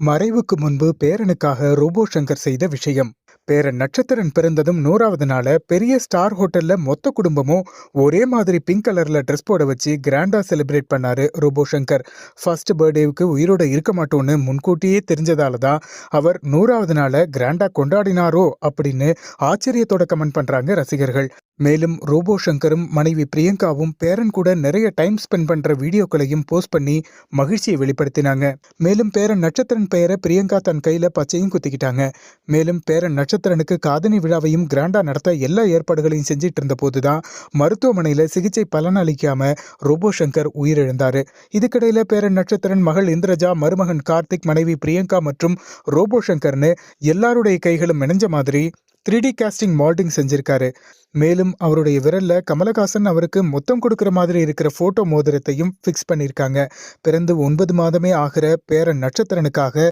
மறைவுக்கு முன்பு பேரனுக்காக ரோபோ சங்கர் செய்த விஷயம். பேரன் நட்சத்திரன் பிறந்ததும் நூறாவது நாள பெரிய ஸ்டார் ஹோட்டல்ல மொத்த குடும்பமும் ஒரே மாதிரி பிங்க் கலர்ல ட்ரெஸ் போட வச்சு கிராண்டா செலிப்ரேட் பண்ணாரு ரோபோ சங்கர் ஃபர்ஸ்ட் பர்த்டேவுக்கு உயிரோட இருக்க மாட்டோம்னு முன்கூட்டியே தெரிஞ்சதால தான் அவர் நூறாவது நாள கிராண்டா கொண்டாடினாரோ அப்படின்னு ஆச்சரியத்தோட கமெண்ட் பண்றாங்க ரசிகர்கள். மேலும் ரோபோ சங்கரும் மனைவி பிரியங்காவும் பேரன் கூட நிறைய டைம் ஸ்பெண்ட் பண்ற வீடியோக்களையும் போஸ்ட் பண்ணி மகிழ்ச்சியை வெளிப்படுத்தினாங்க. மேலும் பேரன் நட்சத்திரன் பெயரை பிரியங்கா தன் கையில் பச்சையும் குத்திக்கிட்டாங்க. மேலும் பேரன் நட்சத்திரனுக்கு காதணி விழாவையும் கிராண்டா நடத்த எல்லா ஏற்பாடுகளையும் செஞ்சிட்டு இருந்த போதுதான் மருத்துவமனையில் சிகிச்சை பலனளிக்காம ரோபோ சங்கர் உயிரிழந்தார். இதுக்கிடையில் பேரன் நட்சத்திரன் மகள் இந்திரஜா மருமகன் கார்த்திக் மனைவி பிரியங்கா மற்றும் ரோபோ சங்கர்னு எல்லாருடைய கைகளும் இணைஞ்ச மாதிரி த்ரீ டி கேஸ்டிங் மால்டிங் செஞ்சிருக்காரு. மேலும் அவருடைய விரலில் கமலஹாசன் அவருக்கு மொத்தம் கொடுக்குற மாதிரி இருக்கிற ஃபோட்டோ மோதிரத்தையும் ஃபிக்ஸ் பண்ணியிருக்காங்க பிறந்து ஒன்பது மாதமே ஆகிற பேரன் நட்சத்திரனுக்காக